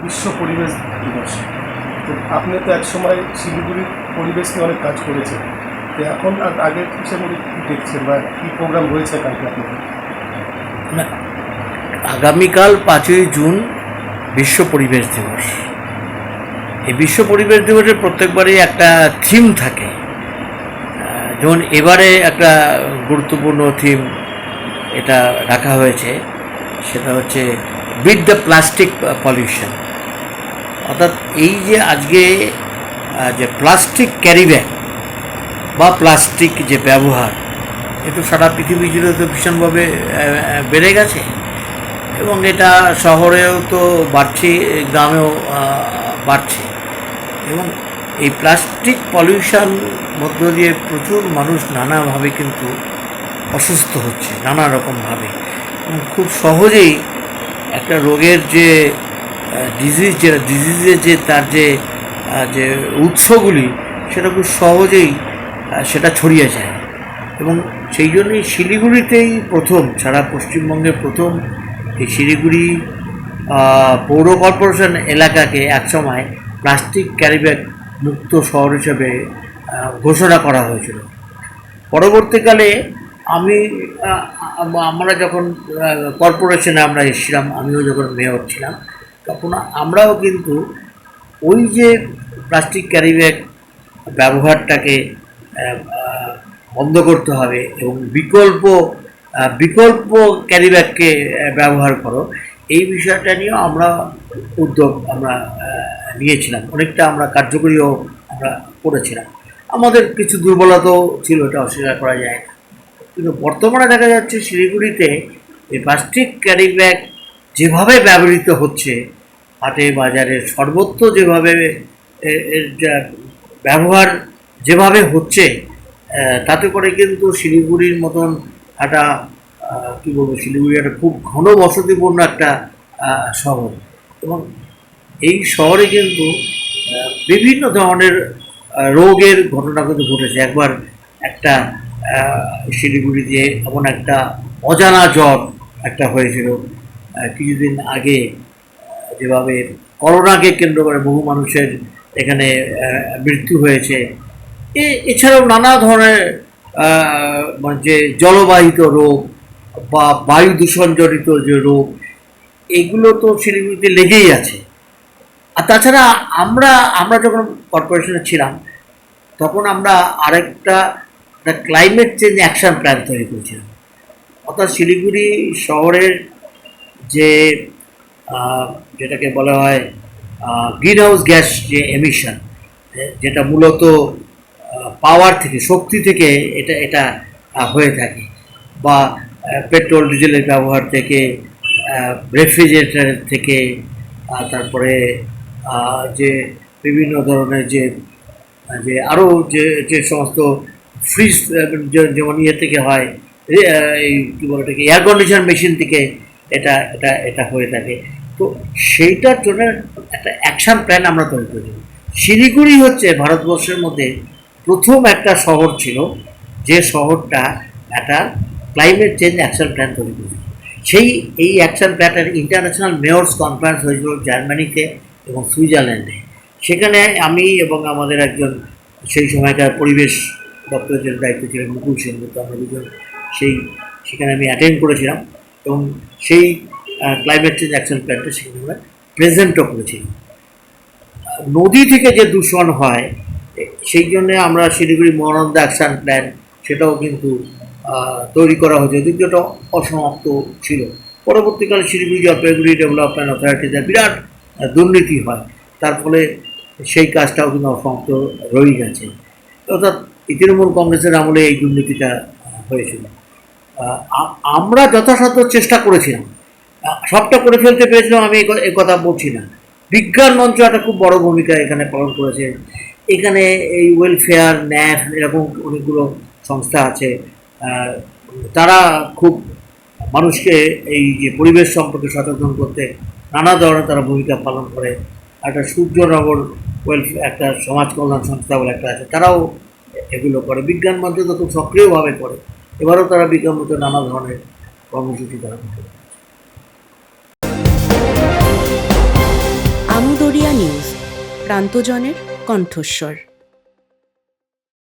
বিশ্ব পরিবেশ দিবস। তো আপনি তো এক সময় শিলিগুড়ির পরিবেশ নিয়ে অনেক কাজ করেছেন। তো এখন আর আগের হিসেবে কী দেখছেন বা কী প্রোগ্রাম রয়েছে কালকে আপনাদের? না, আগামীকাল পাঁচই জুন বিশ্ব পরিবেশ দিবস। এই বিশ্ব পরিবেশ দিবসে প্রত্যেকবারই একটা থিম থাকে। যেমন এবারে একটা গুরুত্বপূর্ণ থিম এটা রাখা হয়েছে। সেটা হচ্ছে বিট দ্য প্লাস্টিক পলিউশন অর্থাৎ এই যে আজকে যে প্লাস্টিক ক্যারি ব্যাগ বা প্লাস্টিক যে ব্যবহার একটু সারা পৃথিবী জুড়ে তো ভীষণভাবে বেড়ে গেছে। এবং এটা শহরেও তো বাড়ছে, গ্রামেও বাড়ছে। এবং এই প্লাস্টিক পলিউশন মধ্য দিয়ে প্রচুর মানুষ নানাভাবে কিন্তু অসুস্থ হচ্ছে, নানা রকমভাবে। খুব সহজেই একটা রোগের যে ডিজিজ যে ডিজিজের যে তার যে যে উৎসগুলি, সেটা খুব সহজেই সেটা ছড়িয়ে যায়। এবং সেই জন্যই শিলিগুড়িতেই প্রথম, সারা পশ্চিমবঙ্গে প্রথম, এই শিলিগুড়ি পৌর কর্পোরেশন এলাকাকে একসময় প্লাস্টিক ক্যারিব্যাগ মুক্ত শহর হিসেবে ঘোষণা করা হয়েছিল। পরবর্তীকালে আমি আমরা যখন কর্পোরেশনে আমরা এসেছিলাম, আমিও যখন মেয়র ছিলাম তখন আমরাও কিন্তু ওই যে প্লাস্টিক ক্যারিব্যাগ ব্যবহারটাকে আহ, আহ, বন্ধ করতে হবে এবং বিকল্প বিকল্প ক্যারিব্যাগকে ব্যবহার করো এই বিষয়টা নিয়েও আমরা উদ্যোগ আমরা নিয়েছিলাম। অনেকটা আমরা কার্যকরীও আমরা করেছিলাম। আমাদের কিছু দুর্বলতাও ছিল এটা অস্বীকার করা যায় না। কিন্তু বর্তমানে দেখা যাচ্ছে শিলিগুড়িতে এই প্লাস্টিক ক্যারি ব্যাগ যেভাবে ব্যবহৃত হচ্ছে হাটে বাজারে সর্বত্র যেভাবে এর ব্যবহার যেভাবে হচ্ছে তাতে করে কিন্তু শিলিগুড়ির মতন একটা কী বলব শিলিগুড়ি একটা খুব ঘন বসতিপূর্ণ একটা শহর। এবং এই শহরে কিন্তু বিভিন্ন ধরনের রোগের ঘটনা কিন্তু ঘটেছে। একবার একটা আহ, শিলিগুড়িতে এমন একটা অজানা জ্বর একটা হয়েছিল। কিছুদিন আগে যেভাবে করোনাকে কেন্দ্র করে বহু মানুষের এখানে মৃত্যু হয়েছে। এ- এছাড়াও নানা ধরনের মানে যে জলবাহিত রোগ বা বায়ু দূষণজনিত যে রোগ, এগুলো তো শিলিগুড়িতে লেগেই আছে। আর তাছাড়া আমরা আমরা যখন কর্পোরেশনে ছিলাম, তখন আমরা আরেকটা ক্লাইমেট চেঞ্জ অ্যাকশন প্ল্যান তৈরি করেছিলাম। অর্থাৎ শিলিগুড়ি শহরের যে যেটাকে বলা হয় গ্রিন হাউস গ্যাস যে এমিশন যেটা মূলত পাওয়ার থেকে, শক্তি থেকে এটা এটা হয়ে থাকে বা পেট্রোল ডিজেলের ব্যবহার থেকে রেফ্রিজারেটর থেকে তারপরে যে বিভিন্ন ধরনের যে যে আরও যে যে সমস্ত ফ্রিজ যেমন ইয়ে থেকে হয় এই কী বলে এটাকে এয়ার কন্ডিশন মেশিন থেকে এটা এটা এটা হয়ে থাকে তো সেইটার জন্য একটা অ্যাকশন প্ল্যান আমরা তৈরি করি। শিলিগুড়ি হচ্ছে ভারতবর্ষের মধ্যে প্রথম একটা শহর ছিল, যে শহরটা একটা ক্লাইমেট চেঞ্জ অ্যাকশন প্ল্যান তৈরি করেছে। সেই, এই অ্যাকশন প্ল্যানের ইন্টারন্যাশনাল মেয়র্স কনফারেন্স হয়েছিল জার্মানিতে এবং সুইজারল্যান্ডে। সেখানে আমি এবং আমাদের একজন, সেই সময়কার পরিবেশ দপ্তরের জন্য দায়িত্ব ছিলেন মুকুল সেনগুপ্ত, আমরা দুজন সেই, সেখানে আমি অ্যাটেন্ড করেছিলাম। এবং সেই ক্লাইমেট চেঞ্জ অ্যাকশন প্ল্যানটা সেখানে আমরা প্রেজেন্টও করেছিলাম নদী থেকে যে দূষণ হয়, সেই জন্যে আমরা শিলিগুড়ি মহানন্দা অ্যাকশন প্ল্যান সেটাও কিন্তু তৈরি করা হয়েছে। যদিও এটা অসমাপ্ত ছিল। পরবর্তীকালে শিলিগুড়ি জলপাইগুড়ি ডেভেলপমেন্ট অথরিটিতে বিরাট দুর্নীতি হয়। তার ফলে সেই কাজটাও কিন্তু অসমাপ্ত রয়ে গেছে। অর্থাৎ তৃণমূল কংগ্রেসের আমলে এই দুর্নীতিটা হয়েছিল। আমরা যথাসাধ্য চেষ্টা করেছিলাম। সবটা করে ফেলতে পেরেছিলাম, আমি এ ক- কথা বলছি না। বিজ্ঞান মঞ্চ একটা খুব বড় ভূমিকা এখানে পালন করেছে। এখানে এই ওয়েলফেয়ার ন্যাপ এরকম অনেকগুলো সংস্থা আছে। তারা খুব মানুষকে এই যে পরিবেশ সম্পর্কে সচেতন করতে নানা ধরনের তারা ভূমিকা পালন করে। একটা সূর্যনগর ওয়েলফেয়ার একটা সমাজ কল্যাণ সংস্থা বলে একটা আছে, তারাও এগুলো করে। বিজ্ঞান মঞ্চ তো খুব সক্রিয়ভাবে করে। এবারও তারা বিজ্ঞাপিত নানা ধরনের কর্মসূচি তারা আমদরিয়া নিউজ প্রান্তজনের কণ্ঠস্বর।